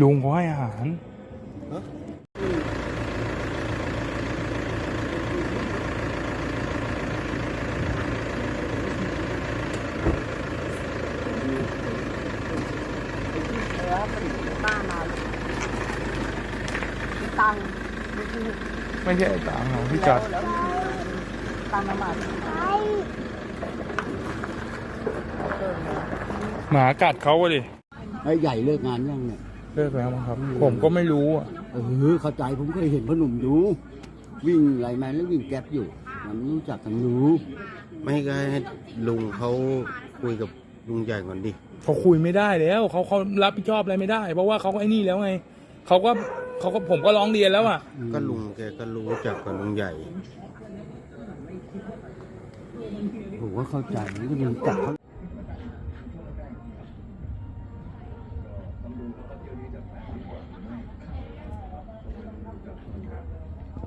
ลุงเขาให้อาหารตังไม่ใช่ต่างของพี่จัดตังมามาหมากัดเขาอะดิไอ้ใหญ่เลิกงานยังเนี่ย เลิกแล้วมั้งครับ ผมก็ไม่รู้อะเออเข้าใจผมเคยเห็นพ่อหนุ่มอยู่ วิ่งไลน์แมนแล้ววิ่งแก๊ปอยู่ มันรู้จักกันอยู่ไม่ก็ให้ลุงเขาคุยกับลุงใหญ่ก่อนดิเขาคุยไม่ได้แล้วเขาเขารับผิดชอบอะไรไม่ได้ เพราะว่าเขาก็ไอ้นี่แล้วไงเขาก็เขาก็ผมก็ร้องเรียนแล้วอะ ก็ลุงแกก็รู้จักกับลุงใหญ่ ผมก็เข้าใจมันก็รู้จักเขา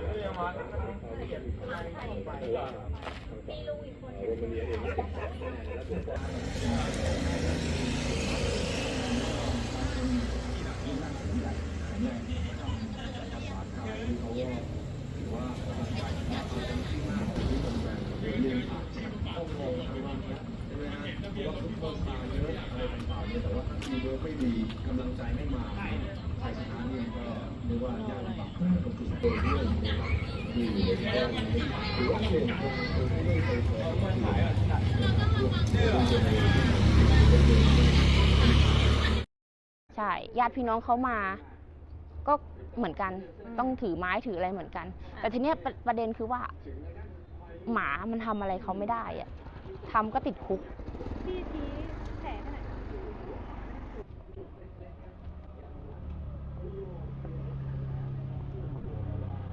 ม่เข้า ใช่ญาติพี่น้องเขามา ก็เหมือนกันต้องถือไม้ถืออะไรเหมือนกัน แต่ทีเนี้ยประประเด็นคือว่า หมามันทำอะไรเขาไม่ได้อะทำก็ติดคุกพี่ชี้แผลขนาด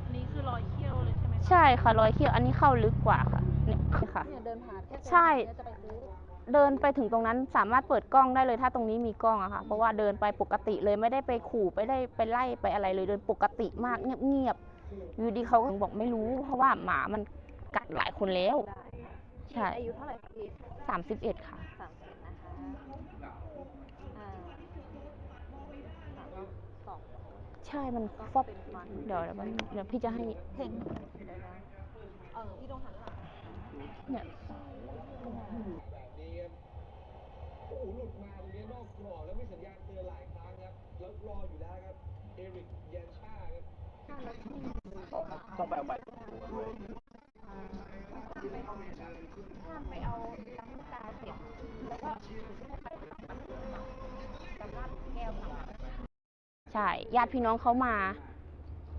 อันนี้คือรอยเขียวเลย ใช่ไหมใช่ค่ะรอยเขี้ยวอันนี้เข้าลึกกว่าค่ะเนี่ยค่ะ เนี่ยเดินผ่านแค่ใช่จะไปซื้อเดินไปถึงตรงนั้นสามารถเปิดกล้องได้เลย ถ้าตรงนี้มีกล้องอะค่ะ เพราะว่าเดินไปปกติเลยไม่ได้ไปขู่ไม่ได้ไปไล่ไปอะไรเลยเดินปกติมากเงียบๆอยู่ดีเขาก็บอกไม่รู้ เพราะว่าหมามันกัดหลายคนแล้วใช่ อายุเท่าไหร่คะพี่สามสิบเอ็ดค่ะ สามสิบนะคะอ่าสามสอง ใช่มันก็ฟอบเป็นฟันเดี๋ยวเดี๋ยวมันเดี๋ยวพี่จะให้เพ่งเดี๋ยวนะเออพี่ต้องหันหลังเนี่ยแบบนี้ครับโอ้โหหลุดมาตรงนี้นอกกรอบแล้วมีสัญญาณเตือนหลายครั้งครับแล้วรออยู่แล้วครับเอริกยันชาครับห้ ช่ ญาติพี่น้องเขามา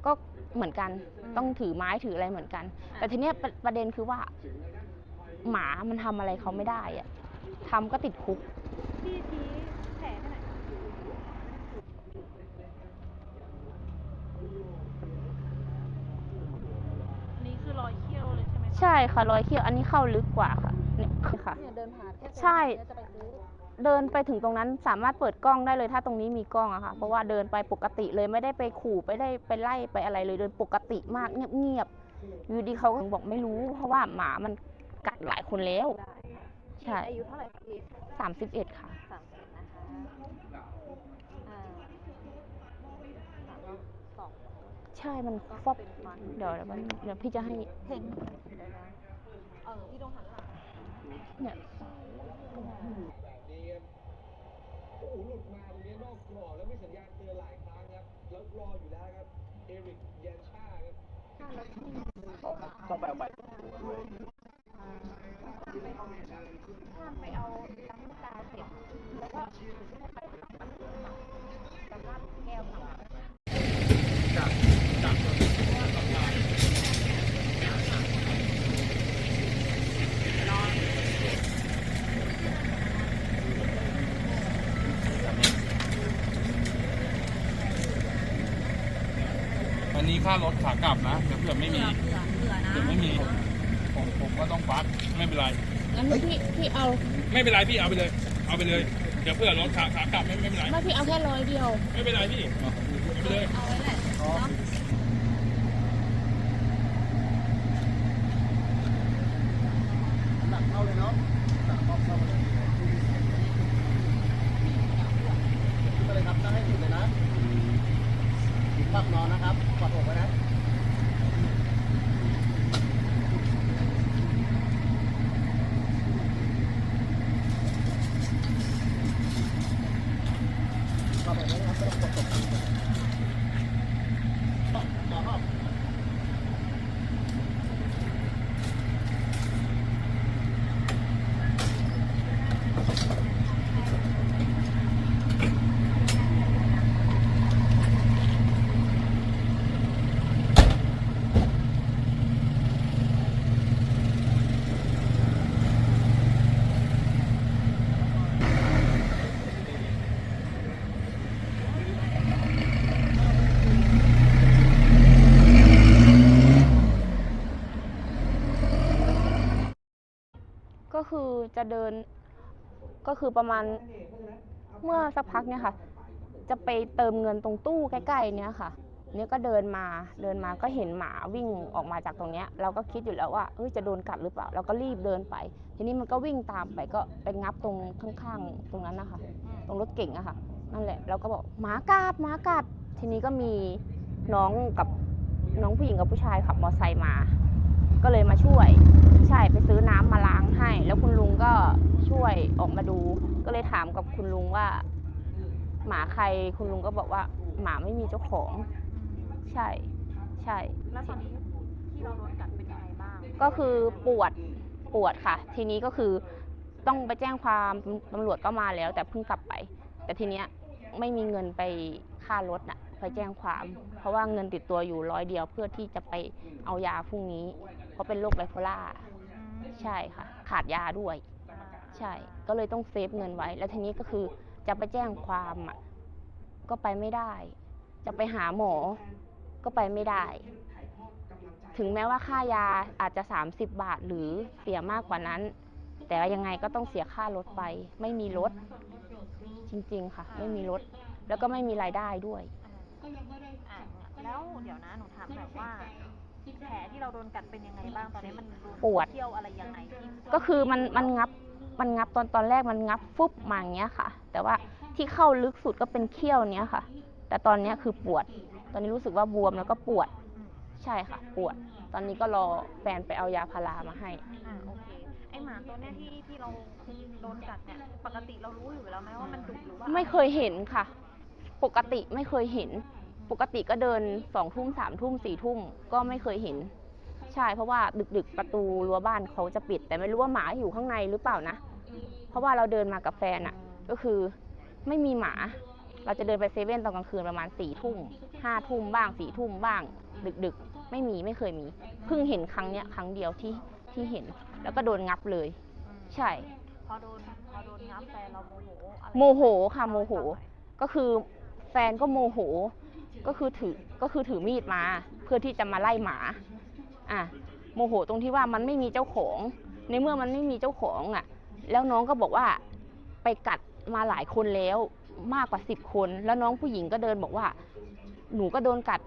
ก็เหมือนกันต้องถือไม้ถืออะไรเหมือนกัน แต่ทีเนี้ยประประเด็นคือว่า หมามันทำอะไรเขาไม่ได้อะทำก็ติดคุกพี่ชี้แผลขนาดอันนี้คือรอยเขี้ยวเลยใช่ไหมใช่ค่ะรอยเขี้ยวอันนี้เข้าลึกกว่าค่ะเนี่ยค่ะ เนี่ยเดินผ่านแค่ใช่จะไปซื้อ เดินไปถึงตรงนั้นสามารถเปิดกล้องได้เลยถ้าตรงนี้มีกล้องอะค่ะเพราะว่าเดินไปปกติเลยไม่ได้ไปขู่ไม่ได้ไปไล่ไปอะไรเลยเดินปกติมากเงียบๆอยู่ดีเขาก็บอกไม่รู้ เพราะว่าหมามันกัดหลายคนแล้ว ใช่ อายุเท่าไหร่คะพี่สามสิบเอ็ดค่ะสามสิบนะคะอ่าสามสองใช่มันก็ฟอบเป็นฟันเดี๋ยวเดี๋ยวมันเดี๋ยวพี่จะให้เพ่งเดี๋ยวนะเออพี่ต้องหันหลังเนี่ยแบบนี้ครับโอ้โหหลุดมาตรงนี้นอกกรอบแล้วมีสัญญาณเตือนหลายครั้งครับ แล้วรออยู่แล้วครับ เอริกยันชาครับห้ามไปเอาน้ำตาเก็บแล้วก็สามารถแก้วหนัก อันนี้ ค่ารถขากลับนะเดี๋ยวเผื่อไม่มีเผื่อไม่มีผมผมก็ต้องฟัดไม่เป็นไร งั้นพี่พี่เอาไม่เป็นไรพี่เอาไปเลย เอาไปเลย เดี๋ยวเพื่อรถขาขากลับไม่ไม่เป็นไร ไม่พี่เอาแค่ร้อยเดียว ไม่เป็นไรพี่เอาไปเลย เอาไว้แหละเนาะ หนักเข้าเลยเนาะหนักเข้าเข้ามาเลยขึ้นมาเลยครับนั่งให้สุดเลยนะปักนอนนะครับปักอกไว้นะ เข้าไปเลยนะครับไม่ต้องกดตกต่อต่อรอบ ก็ คือจะเดินก็คือประมาณเมื่อสักพักเนี่ยค่ะ จะไปเติมเงินตรงตู้ใกล้ๆเนี่ยค่ะเนี่ยก็เดินมาเดินมาก็เห็นหมาวิ่งออกมาจากตรงเนี้ย เราก็คิดอยู่แล้วว่าเอ้ยจะโดนกัดหรือเปล่า เราก็รีบเดินไป ทีนี้มันก็วิ่งตามไปก็ไปงับตรงข้างๆ ตรงนั้นนะคะ ตรงรถเก่งอะค่ะ นั่นแหละเราก็บอกหมากัดหมากัด ทีนี้ก็มีน้องกับน้องผู้หญิงกับผู้ชายขับมอเตอร์ไซค์มา ก็เลยมาช่วย ใช่ไปซื้อน้ำมาล้างให้ แล้วคุณลุงก็ช่วยออกมาดู ก็เลยถามกับคุณลุงว่า หมาใครคุณลุงก็บอกว่า หมาไม่มีเจ้าของ ใช่ ใช่ แล้วตอนนี้ที่เราโดนกัดเป็นยังไงบ้าง ก็คือปวดปวดค่ะ ทีนี้ก็คือต้องไปแจ้งความตำรวจก็มาแล้ว แต่เพิ่งกลับไป แต่ทีเนี้ยไม่มีเงินไปค่ารถน่ะไปแจ้งความ เพราะว่าเงินติดตัวอยู่ร้อยเดียวเพื่อที่จะไปเอายาพรุ่งนี้ เพราะเป็นโรคไบโพล่าใช่ค่ะ ขาดยาด้วย ใช่ ก็เลยต้องเซฟเงินไว้ แล้วทีนี้ก็คือจะไปแจ้งความอะก็ไปไม่ได้ จะไปหาหมอ ก็ไปไม่ได้ ถึงแม้ว่าค่ายาอาจจะ 30 บาทหรือเสียมากกว่านั้น แต่ยังไงก็ต้องเสียค่ารถไป ไม่มีรถ จริงๆค่ะ ไม่มีรถ แล้วก็ไม่มีรายได้ด้วยอะแล้วเดี๋ยวนะ หนูถามหน่อยว่า แผลที่เราโดนกัดเป็นยังไงบ้างตอนนี้มันโดนปวด เที่ยวอะไรยังไงที่ก็คือมันมันงับมันงับตอนตอนแรกมันงับฟุบมาอย่างเงี้ยค่ะ แต่ว่าที่เข้าลึกสุดก็เป็นเขี้ยวเนี้ยค่ะ แต่ตอนเนี้ยคือปวด ตอนนี้รู้สึกว่าบวมแล้วก็ปวด ใช่ค่ะ ปวด ตอนนี้ก็รอแฟนไปเอายาพารามาให้ อ่าโอเคไอหมาตัวเนี้ยที่ที่เราโดนกัดเนี่ยปกติเรารู้อยู่แล้วไหมว่ามันดุหรือว่าไม่เคยเห็นค่ะ ปกติไม่เคยเห็น ปกติก็เดินสองทุ่มสามทุ่มสี่ทุ่มก็ไม่เคยเห็น ใช่เพราะว่าดึกๆประตูรั้วบ้านเขาจะปิด แต่ไม่รู้ว่าหมาอยู่ข้างในหรือเปล่านะ เพราะว่าเราเดินมากับแฟนอะก็คือไม่มีหมา เราจะเดินไปเซเว่นตอนกลางคืนประมาณสี่ทุ่มห้าทุ่มบ้างสี่ทุ่มบ้าง ดึกๆ ไม่มีไม่เคยมี เพิ่งเห็นครั้งเนี้ยครั้งเดียวที่ที่เห็น แล้วก็โดนงับเลยอืมใช่ พอโดนพอโดนงับแฟนเราโมโหอะไรโมโหค่ะโมโห ก็คือแฟนก็โมโห ก็คือถือก็คือถือมีดมา เพื่อที่จะมาไล่หมา อะโมโหตรงที่ว่ามันไม่มีเจ้าของ ในเมื่อมันไม่มีเจ้าของอะ แล้วน้องก็บอกว่าไปกัดมาหลายคนแล้วมากกว่าสิบคน แล้วน้องผู้หญิงก็เดินบอกว่า หนูก็โดนกัด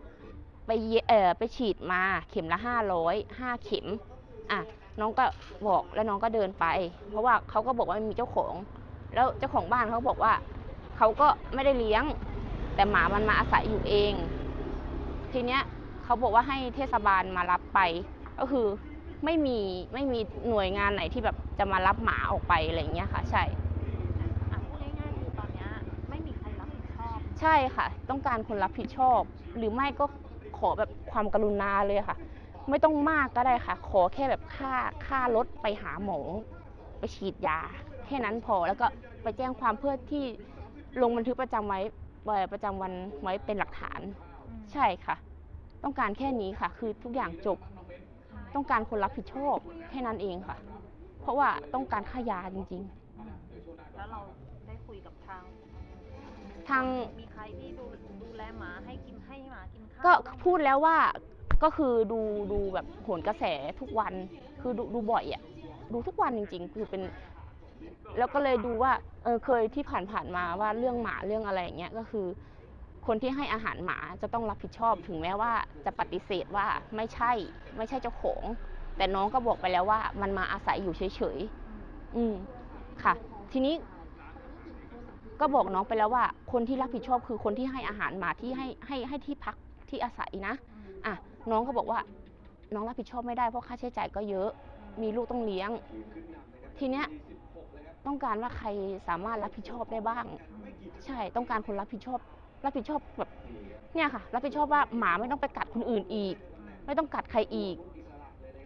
ไปเยเอไปฉีดมาเข็มละห้าร้อยห้าเข็มอะน้องก็บอกแล้วน้องก็เดินไป เพราะว่าเขาก็บอกว่าไม่มีเจ้าของ แล้วเจ้าของบ้านเขาบอกว่าเขาก็ไม่ได้เลี้ยง แต่หมามันมาอาศัยอยู่เอง ทีเนี้ยเขาบอกว่าให้เทศบาลมารับไป ก็คือไม่มีไม่มีหน่วยงานไหนที่แบบจะมารับหมาออกไปอะไรอย่างเงี้ยค่ะ ใช่อะพูดง่ายๆคือตอนเนี้ยไม่มีใครรับผิดชอบ ใช่ค่ะ ต้องการคนรับผิดชอบ หรือไม่ก็ขอแบบความกรุณาเลยค่ะ ไม่ต้องมากก็ได้ค่ะ ขอแค่แบบค่าค่ารถไปหาหมอไปฉีดยา แค่นั้นพอแล้วก็ไปแจ้งความเพื่อที่ลงบันทึกประจำไว้ไว้ ประจำวันไว้เป็นหลักฐาน ใช่ค่ะ ต้องการแค่นี้ค่ะ คือทุกอย่างจบ ต้องการคนรับผิดชอบแค่นั้นเองค่ะ เพราะว่าต้องการค่ายาจริงแล้วเราได้คุยกับทางๆทางมีใครที่ดูดูแลหมาให้กินให้หมากินข้าวก็บ้างไหมพูดแล้วว่าก็คือดูดูแบบโหนกระแสทุกวัน คือดูดูบ่อยอะ่ะดูทุกวันจริง ๆ คือเป็น แล้วก็เลยดูว่าเออเคยที่ผ่านๆมาว่าเรื่องหมาเรื่องอะไรอย่างเงี้ยก็คือ คนที่ให้อาหารหมาจะต้องรับผิดชอบถึงแม้ว่าจะปฏิเสธว่าไม่ใช่ไม่ใช่เจ้าของ แต่น้องก็บอกไปแล้วว่า มันมาอาศัยอยู่เฉยๆอืมค่ะ ทีนี้ ก็บอกน้องไปแล้วว่า คนที่รับผิดชอบคือคนที่ให้อาหารหมาที่ให้ให้ให้ที่พักที่อาศัยนะอะน้องก็บอกว่า น้องรับผิดชอบไม่ได้เพราะค่าใช้จ่ายก็เยอะ มีลูกต้องเลี้ยง ทีเนี้ย ต้องการว่าใครสามารถรับผิดชอบได้บ้าง ใช่ต้องการคนรับผิดชอบ รับผิดชอบแบบเนี่ยค่ะ รับผิดชอบว่าหมาไม่ต้องไปกัดคนอื่นอีก ไม่ต้องกัดใครอีก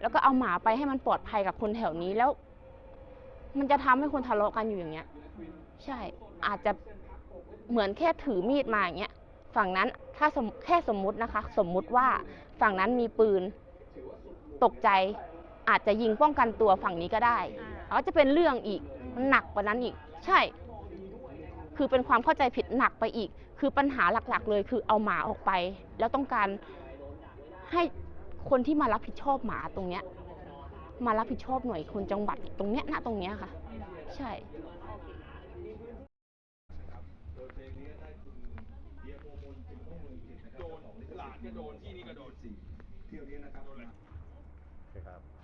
แล้วก็เอาหมาไปให้มันปลอดภัยกับคนแถวนี้แล้ว มันจะทำให้คนทะเลาะกันอยู่อย่างเงี้ย ใช่อาจจะเหมือนแค่ถือมีดมาอย่างเงี้ยฝั่งนั้นถ้าสมแค่สมมุตินะคะ สมมุติว่าฝั่งนั้นมีปืน ตกใจอาจจะยิงป้องกันตัวฝั่งนี้ก็ได้อ่าอาจจะเป็นเรื่องอีก มันหนักกว่านั้นอีก ใช่ คือเป็นความเข้าใจผิดหนักไปอีก คือปัญหาหลักๆ เลยคือเอาหมาออกไป แล้วต้องการให้คนที่มารับผิดชอบหมาตรงเนี้ย มารับผิดชอบหน่วยคนจังหวัดตรงเนี้ยณตรงเนี้ยค่ะ ใช่โดนหลานก็โดนที่นี่ก็โดนเที่ยวนี้นะครับ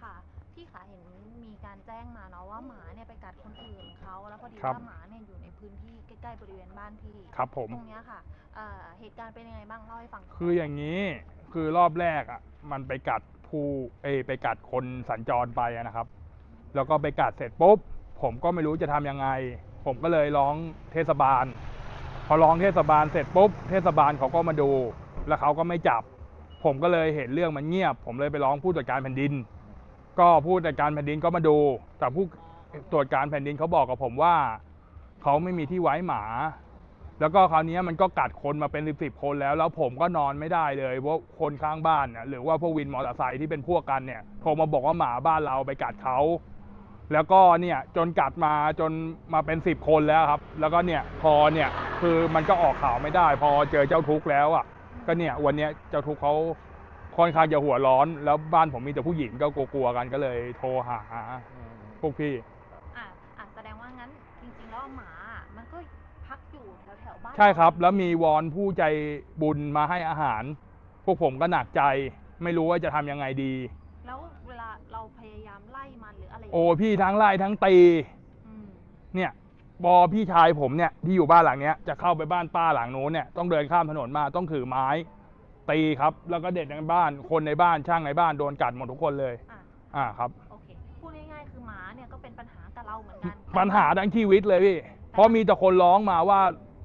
ค่ะพี่ขาเห็นมีการแจ้งมาเนาะว่าหมาเนี่ยไปกั ดคนอื่นเขาแล้วพอดีครับ ว่าหมาเนี่ยอยู่ในพื้นที่ใกล้ๆบริเวณบ้านพี่ครับผม ตรงเนี้ยค่ะเอ่อเหตุการณ์เป็นยังไงบ้างเล่าให้ฟังคืออย่างนี้คือรอบแรกอะมันไปกัดผู้เอยไปกัดคนสัญจรไปอะนะครับ แล้วก็ไปกัดเสร็จปุ๊บผมก็ไม่รู้จะทำยังไง ผมก็เลยร้องเทศบาล พอร้องเทศบาลเสร็จปุ๊บเทศบาลเขาก็มาดู แล้วเขาก็ไม่จับ ผมก็เลยเห็นเรื่องมันเงียบ ผมเลยไปร้องผู้ตรวจการแผ่นดิน ก็ผู้ตรวจการแผ่นดินก็มาดูแต่ผู้ ตรวจการแผ่นดินเขาบอกกับผมว่าเขาไม่มีที่ไว้หมา แล้วก็คราวนี้มันก็กัดคนมาเป็นสิบสิบคนแล้ว แล้วผมก็นอนไม่ได้เลยเพราะคนข้างบ้านเนี่ยหรือว่าพวกวินมอเตอร์ไซค์ที่เป็นพวกกันเนี่ยโทรมาบอกว่าหมาบ้านเราไปกัดเขาแล้วก็เนี่ยจนกัดมาจนมาเป็นสิบคนแล้วครับ แล้วก็เนี่ยพอเนี่ยคือมันก็ออกข่าวไม่ได้ พอเจอเจ้าทุกข์แล้วอะ ก็เนี่ยวันเนี้ยเจ้าทุกข์เขาค่อนข้างจะหัวร้อน แล้วบ้านผมมีแต่ผู้หญิงก็กลัวๆกันก็เลย โทรหาพวกพี่ ใช่ครับ แล้วมีวอนผู้ใจบุญมาให้อาหาร พวกผมก็หนักใจ ไม่รู้ว่าจะทำยังไงดี แล้วเวลาเราพยายามไล่มันหรืออะไรย่างโอ้เงี้ยพี่ทั้งไล่ทั้งตี อืมเนี่ยบอพี่ชายผมเนี่ยที่อยู่บ้านหลังเนี้ยจะเข้าไปบ้านป้าหลังโน้นเนี่ยต้องเดินข้ามถนนมาต้องถือไม้ตีครับ แล้วก็เด็กในบ้านคนในบ้านช่างในบ้านโดนกัดหมดทุกคนเลย อะอ่าครับ โอเคพูดง่ายๆคือหมาเนี่ยก็เป็นปัญหากับเราเหมือนกันปัญหาทั้งชีวิตเลยพี่ เพราะมีแต่คนร้องมาว่า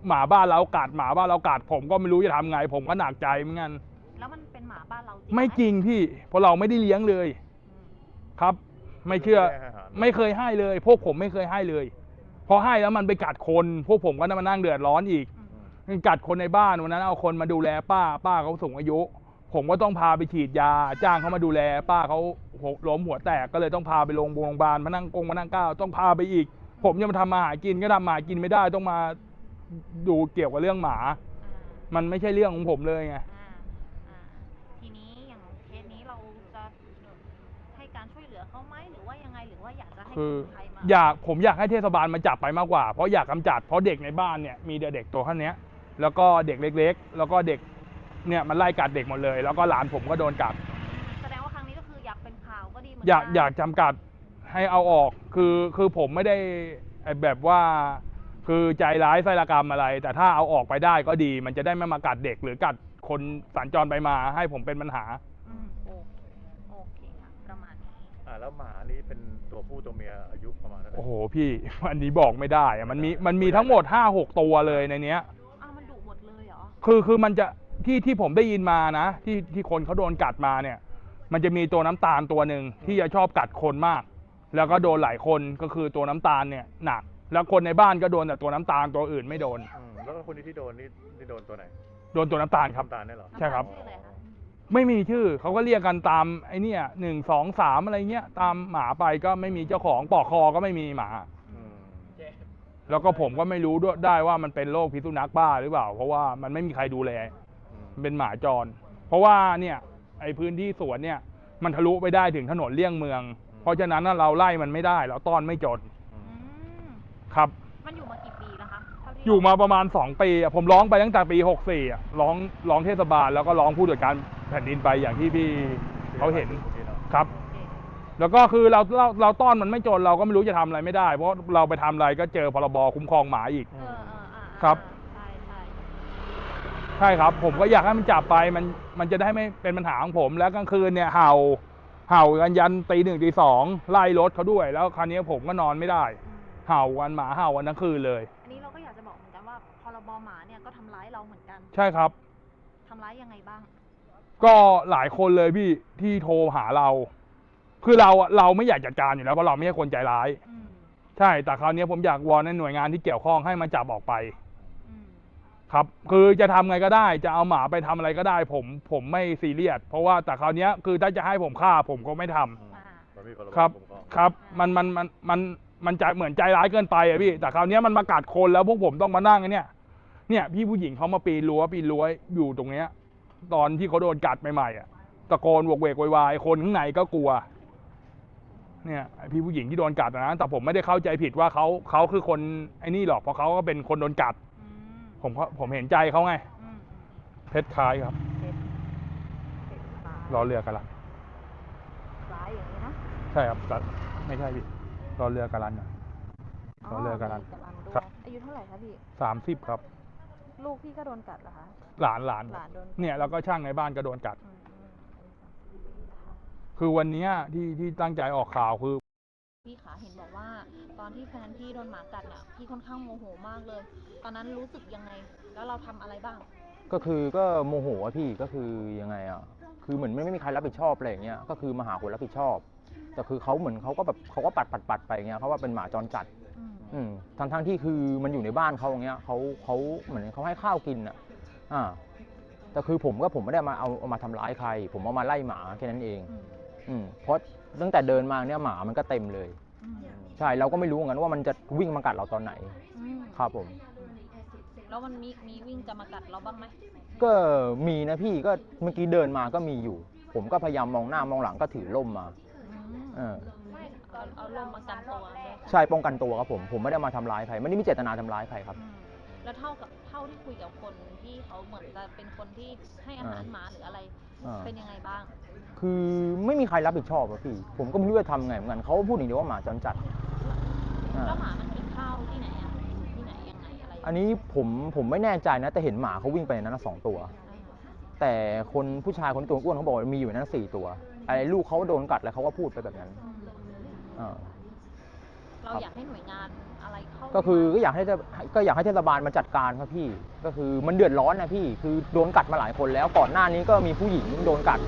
หมาบ้านเรากัดหมาบ้านเรากัดผมก็ไม่รู้จะทำไง ผมก็หนักใจเหมือนกันแล้วมันเป็นหมาบ้านเราจริงไม่หจริงพี่เพราะเราไม่ได้เลี้ยงเลยอืมครับ ไม่เชื่อไม่เคยให้เลย พวกผมไม่เคยให้เลยพอให้แล้วมันไปกัดคน พวกผมก็มานั่งเดือดร้อนอีก อืมมันกัดคนในบ้านวันนั้นเอาคนมาดูแลป้า ป้าเขาสูงอายุ ผมก็ต้องพาไปฉีดยา จ้างเขามาดูแล ป้าเขาล้มหัวแตกก็เลยต้องพาไปโรงพยาบาลมานั่งกงมานั่งก้าวต้องพาไปอีก ผมจะมาทำมาหากินก็ทำมาหากินไม่ได้ต้องมา ดูเกี่ยวกับเรื่องหมาอ่ามันไม่ใช่เรื่องของผมเลยไงอ่าอ่าทีนี้อย่างเคสนี้เราจะให้การช่วยเหลือเขาไหมหรือว่ายังไงหรือว่าอยากจะให้คือใครมาอยากผมอยากให้เทศบาลมาจับไปมากกว่า เพราะอยากกำจัดเพราะเด็กในบ้านเนี่ยมีแต่เด็กตัวเท่านี้แล้วก็เด็กเล็ก ๆ แล้วก็เด็กเนี่ยมันไล่กัดเด็กหมดเลย แล้วก็หลานผมก็โดนกัด แสดงว่าครั้งนี้ก็คืออยากเป็นข่าวก็ดีเหมือนอยากนอยากจำกัดให้เอาออกคือคือผมไม่ได้ไอ้แบบว่า คือใจร้ายไส้ละกรรมอะไร แต่ถ้าเอาออกไปได้ก็ดี มันจะได้ไม่มากัดเด็กหรือกัดคนสัญจรไปมาให้ผมเป็นปัญหา อืมโอเคโอเคค่ะประมาณนี้อ่าแล้วหมานี่เป็นตัวผู้ตัวเมียอายุประมาณเท่าไหร่โอ้โหพี่ อันนี้บอกไม่ได้อะมันมีมันมีทั้งหมดห้าหกตัวเลยในเนี้ย อ้าวมันดุหมดเลยเหรอคือคือมันจะที่ที่ผมได้ยินมานะ ที่ที่คนเขาโดนกัดมาเนี่ย มันจะมีตัวน้ำตาลตัวหนึ่งที่จะชอบกัดคนมาก แล้วก็โดนหลายคนก็คือตัวน้ำตาลเนี่ยหนัก แล้วคนในบ้านก็โดนแต่ตัวน้ำตาลตัวอื่นไม่โดน อืมแล้วก็คนนี้ที่โดนนี่นี่โดนตัวไหนโดนตัวน้ำตาลครับ น้ำตาลเนี่ยเหรอใช่ครับ น้ำตาลชื่ออะไรคะไม่มีชื่อเขาก็เรียกกันตามไอ้เนี่ยหนึ่งสองสามอะไรเงี้ยตามหมาไปก็ไม่มีเจ้าของปอกคอก็ไม่มีหมา อืมแล้วก็ผมก็ไม่รู้ด้วยได้ว่ามันเป็นโรคพิษสุนัขบ้าหรือเปล่า เพราะว่ามันไม่มีใครดูแล อืมมันเป็นหมาจร เพราะว่าเนี่ยไอ้พื้นที่สวนเนี่ยมันทะลุไปได้ถึงถนนเลี่ยงเมืองอืมเพราะฉะนั้นน่ะเราไล่มันไม่ได้ เราต้อนไม่จนอืม ครับ มันอยู่มากี่ปีแล้วคะเท่ที่อยู่มาประมาณสองปีอะผมร้องไปตั้งแต่ปีหกสี่อะร้องร้องเทศบาลแล้วก็ร้องผู้ตรวจการแผ่นดินไปอย่างที่พี่เขาเห็นครับ โอเคแล้วก็คือเราเราเราต้อนมันไม่จนเราก็ไม่รู้จะทำอะไรไม่ได้ เพราะเราไปทำอะไรก็เจอพรบคุ้มครองหมาอีก เออเออเออครับ ใช่ใช่ใช่ครับ ผมก็อยากให้มันจับไปมันมันจะได้ไม่เป็นปัญหาของผม แล้วกลางคืนเนี่ยเห่าเห่ากันยันตีหนึ่งตีสองไล่รถเขาด้วย แล้วคราวนี้ผมก็นอนไม่ได้ อืม เห่ากันหมาเห่ากันทั้งคืนเลย อันนี้เราก็อยากจะบอกเหมือนกันว่าพรบหมาเนี่ยก็ทำร้ายเราเหมือนกันใช่ครับ ทำร้ายยังไงบ้าง ก็หลายคนเลยพี่ที่โทรหาเรา คือเราอะเราไม่อยากจัดการอยู่แล้วเพราะเราไม่ใช่คนใจร้าย อืมใช่แต่คราวนี้ผมอยากวอนในหน่วยงานที่เกี่ยวข้องให้มาจับออกไป อืมครับ คือจะทำไงก็ได้ จะเอาหมาไปทำอะไรก็ได้ ผมผมไม่ซีเรียสเพราะว่าแต่คราวนี้คือถ้าจะให้ผมฆ่าผมก็ไม่ทำ อ่า มันมีพรบครับ คุ้มครอง ครับ มันมันมันมัน มันใจเหมือนใจร้ายเกินไปอะพี่ แต่คราวนี้มันมากัดคนแล้วพวกผมต้องมานั่งไอ้เนี่ย เนี่ย พี่ผู้หญิงเขามาปีนรั้วปีนรั้วอยู่ตรงเนี้ย ตอนที่เขาโดนกัดใหม่ๆอะตะโกนโวกเวกโวยวายคนข้างในก็กลัว เนี่ยไอ้พี่ผู้หญิงที่โดนกัดอะนะแต่ผมไม่ได้เข้าใจผิดว่าเขาเขาคือคนไอ้นี่หรอกเพราะเขาก็เป็นคนโดนกัด อืมผมก็ผมเห็นใจเขาไง อืมเพชรคล้ายครับเจ็บเจ็บตายรอเรือกันละร้ายอย่างนี้นะ ใช่ครับแต่ไม่ใช่พี่ รอเรือกันลันนะรอเรือกันลันมีกะลันด้วครัยบ อายุเท่าไหร่คะพี่ สามสิบครับ ลูกพี่ก็โดนกัดเหรอคะ หลานหลานหลานโดนกัดเนี่ยแล้วก็ช่างในบ้านก็โดนกัด อืมอืมอายุสามสิบปีนะคะคือวันเนี้ยที่ที่ตั้งใจออกข่าวคือ พี่ขาเห็นบอกว่า ตอนที่แฟนพี่โดนหมากัดเนี่ยพี่ค่อนข้างโมโหมากเลย ตอนนั้นรู้สึกยังไง แล้วเราทำอะไรบ้าง ก็คือก็โมโหอะพี่ก็คือยังไงอะ คือเหมือนไม่ไม่มีใครรับผิดชอบอะไรอย่างเงี้ย ก็คือมาหาคนรับผิดชอบ แต่คือเขาเหมือนเขาก็แบบเขาก็ปัดปัดปัดไปอย่างเงี้ยเขาว่าเป็นหมาจรจัด อืมอืมทั้งทั้งที่คือมันอยู่ในบ้านเขาอย่างเงี้ยเขาเขาเหมือนเขาให้ข้าวกินอะ อ่า แต่คือผมก็ผมไม่ได้มาเอาเอามาทำร้ายใคร ผมเอามาไล่หมาแค่นั้นเอง อืมอืมเพราะตั้งแต่เดินมาเนี่ยหมามันก็เต็มเลย อืมใช่เราก็ไม่รู้เหมือนกันว่ามันจะวิ่งมากัดเราตอนไหน อืมครับผม แล้วมันมีมีวิ่งจะมากัดเราบ้างไหมก็มีนะพี่ก็เมื่อกี้เดินมาก็มีอยู่ ผมก็พยายามมองหน้ามองหลังก็ถือร่มมาอืม เออเอาเอาลมมากันตัวด้วยใช่ป้องกันตัวครับผม ผมไม่ได้มาทำร้ายใครไม่ได้มีเจตนาทำร้ายใครครับ อืมแล้วเท่ากับเท่าที่คุยกับคนที่เขาเหมือนจะเป็นคนที่ให้อาหารอ่าหมาหรืออะไร อ่า เป็นยังไงบ้าง คือไม่มีใครรับผิดชอบอะพี่ ผมก็ไม่รู้จะทำไงเหมือนกันเขาพูดอย่างเดียวว่าหมาจรจัดอ่าแล้วหมามันกินข้าวที่ไหนอะที่ไหนยังไงอะไรอันนี้ผมผมไม่แน่ใจนะแต่เห็นหมาเขาวิ่งไปในนั้นนะสองตัว อ่าแต่คนผู้ชายคนตัวอ้วนเขาบอกว่ามีอยู่ในนั้นสี่ตัว ไอ้ลูกเขาโดนกัดแล้วเขาก็พูดไปแบบนั้นอืมอ่าเราอยากให้หน่วยงานอะไรเข้าก็คือมาก็อยากให้เทศก็อยากให้เทศบาลมาจัดการครับพี่ ก็คือมันเดือดร้อนนะพี่ คือโดนกัดมาหลายคนแล้วก่อนหน้านี้ก็มีผู้หญิงโดนกัด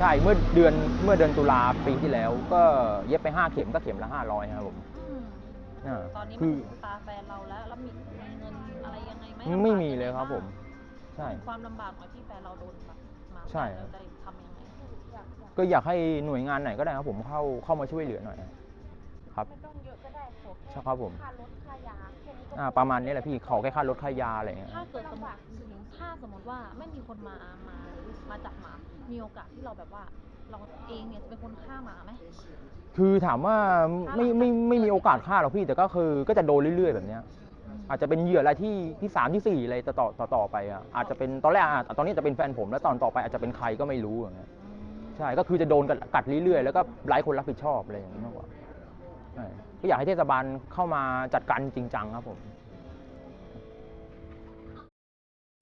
ใช่เมื่อเดือนเมื่อเดือนตุลาปีที่แล้ว ก็เย็บไปห้าเข็มก็เข็มละห้าร้อยครับผมอืมอ่าตอนนี้คืมันอถึงตาแฟนเราแล้ว แล้วมีมีเงินอะไรยังไงไหมไม่ลำบากมีงงเลยครับางผม ใช่ ความลำบากของที่แฟนเราโดนแบบหมาใช่กัดเราจะทำยังไง ก็อยากให้หน่วยงานไหนก็ได้ครับผมเข้าเข้ามาช่วยเหลือหน่อยครับ ไม่ต้องเยอะก็ได้ขอแค่ใช่ครับผม ค่ารถค่ายาแค่นี้ก็อ่าประมาณนี้แหละพี่ขอแค่ค่ารถค่ายาอะไรอย่างเงี้ย ถ้าเกิดสมมติถ้าสมมติว่าไม่มีคนมามามาจับหมา มีโอกาสที่เราแบบว่า เราเองเนี่ยจะเป็นคนฆ่าหมาไหม คือถามว่าไม่ไม่ไม่มีโอกาสฆ่าหรอกพี่แต่ก็คือก็จะโดนเรื่อย ๆ แบบเนี้ย อาจจะเป็นเหยื่ออะไรที่ที่สามที่สี่อะไรต่อต่อต่อต่อไปอะอาจจะเป็นตอนแรกอะตอนนี้จะเป็นแฟนผมแล้วตอนต่อไปอาจจะเป็นใครก็ไม่รู้อย่างเงี้ย ใช่ก็คือจะโดนกัดกัดเรื่อยๆแล้วก็ไร้คนรับผิดชอบอะไรอย่างนี้มากกว่าใช่ก็อยากให้เทศบาลเข้ามาจัดการจริงจังครับผม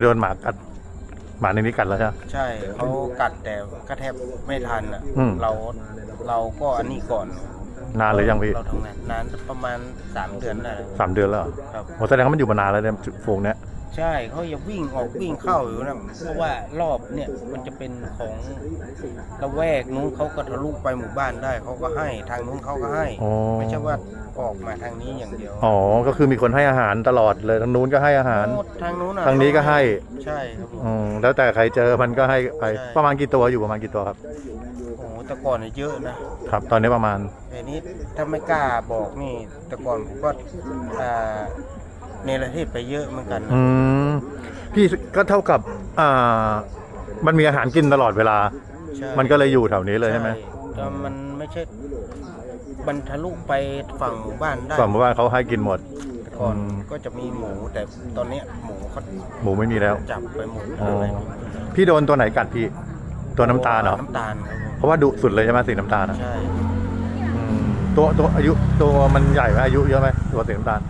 โดนหมากัดหมาในนี้กัดแล้วใช่ไหม ใช่เขากัดแต่ก็แทบไม่ทันอะอืม เราเราก็อันนี้ก่อนนานเลยยังพี่เราทำงานนานประมาณสามเดือนได้แล้วสามเดือนแล้วเหรอครับ โอ้แสดงว่ามันอยู่มานานแล้วเนี่ยฝูงเนี้ย ใช่เขาอย่าวิ่งออกวิ่งเข้าอยู่นะเพราะว่ารอบเนี่ยมันจะเป็นของละแวกนู้นเขาก็ทะลุไปหมู่บ้านได้เขาก็ให้ทางนู้นเขาก็ให้ อ๋อไม่ใช่ว่าออกมาทางนี้อย่างเดียวอ๋อก็คือมีคนให้อาหารตลอดเลยทางนู้นก็ให้อาหารโอ้ทางนู้นอะทางนี้ก็ให้ ใช่ครับผม อืมแล้วแต่ใครเจอมันก็ให้ไปใช่ ประมาณกี่ตัวอยู่ประมาณกี่ตัวครับ โอ้โหแต่ก่อนเนี่ยเยอะนะครับ ตอนนี้ประมาณ แต่นี้ถ้าไม่กล้าบอกนี่แต่ก่อนผมก็อ่า เนรเทศไปเยอะเหมือนกันนะอืมพี่ก็เท่ากับอ่ามันมีอาหารกินตลอดเวลา ใช่ มันก็เลยอยู่แถวนี้เลยใช่ไหมแต่มันไม่ไม่ใช่บรรทะลุไปฝั่งหมู่บ้านได้ฝั่งหมู่บ้านเขาให้กินหมด แต่ก่อนอืม ก็จะมีหมูแต่ตอนเนี้ยหมูเขาหมูไม่มีแล้ว จับไปหมดอ๋อ เลยพี่โดนตัวไหนกัดพี่ ตัวน้ำตาลเหรอน้ำตาลครับผมเพราะว่าดุสุดเลยใช่ไหมสีน้ำตาลอะใช่ อืมตัวตัวอายุตัวมันใหญ่ไหมอายุเยอะไหมตัวสีน้ำตาล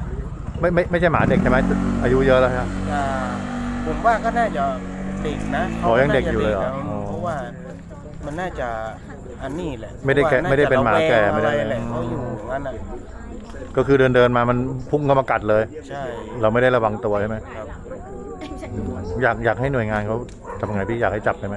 ไม่ไม่ไม่ใช่หมาเด็กใช่ไหมอายุเยอะแล้วใช่ไหมอ่าผมว่าก็น่าจะเด็กนะอ๋อยังเด็กอยู่เลยเหรอขาน่าจะด็กนะอ๋อเพราะว่ามันน่าจะอันนี้แหละไม่ได้แกะพระว่ไม่ได้เป็นหมาแก่น่จะไม่ได้ระแวงอะไรแหละเขาอยู่อย่างนั้นอะก็คือเดินเดินมามันพุ่งเข้ามากัดเลย ใช่เราไม่ได้ระวังตัวใช่ไหมครับ อยากอยากให้หน่วยงานเขาทำยังไงพี่อยากให้จับได้ไหม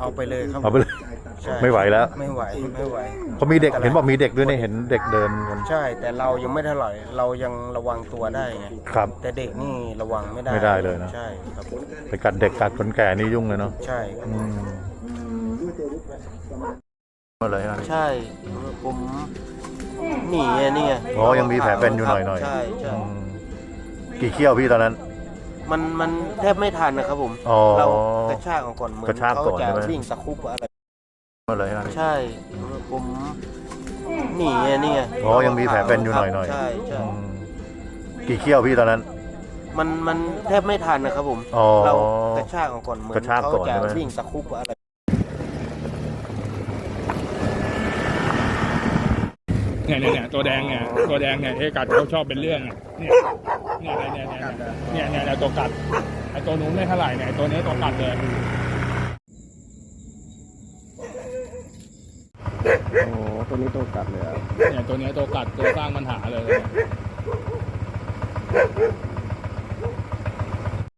เอาไปเลยครับเอาไปเลย ใช่ไม่ไหวแล้ว ไม่ไหวไม่ไหวเขามีเด็กเห็นบอกมีเด็กด้วยเนี่ยเห็นเด็กเดินกันใช่ แต่เรายังไม่เท่าไหร่เรายังระวังตัวได้ไงครับ แต่เด็กนี่ระวังไม่ได้ไม่ได้เลยนะ ใช่ครับไปกัดเด็กกัดคนแก่นี่ยุ่งเลยเนาะใช่อืมมาเลยนะใช่ ผมหนีไงนี่ไงอ๋อยังมีแผลเป็นอยู่หน่อยหน่อยใช่ใช่กี่เขี้ยวพี่ตอนนั้น มันมันแทบไม่ทันนะครับผม อ๋อเรากระชากออกก่อนเหมือนกระชากก่อนเขาใช่ไหมจะวิ่งตะครุบอะไร มาเลยนะใช่ผมหนีไงนี่ไงอ๋อยังมีแผลเป็นอยู่หน่อยหน่อยใช่ใช่อืมกี่เขี้ยวพี่ตอนนั้น มันมันแทบไม่ทันนะครับผมอ๋อ เรากระชากออกก่อนเหมือนกระชากก่อนเขาใช่จะไหมวิ่งตะครุบอะไรเนี่ยเนี่ยเนี่ยตัวแดงเนี่ยตัวแดงเนี่ยที่กัดเขาชอบเป็นเรื่องอะเนี่ยเนี่ยเนี่ยเนี่ยเนี่ยเนี่ยเนี่ยตัวกัดไอตัวนู้นไม่เท่าไหร่เนี่ยไอ้ตัวนี้ตัวกัดเลย โอ้ตัวนี้ตัวกัดเลยอะ เนี่ยตัวนี้ตัวกัดตัวสร้างปัญหาเลย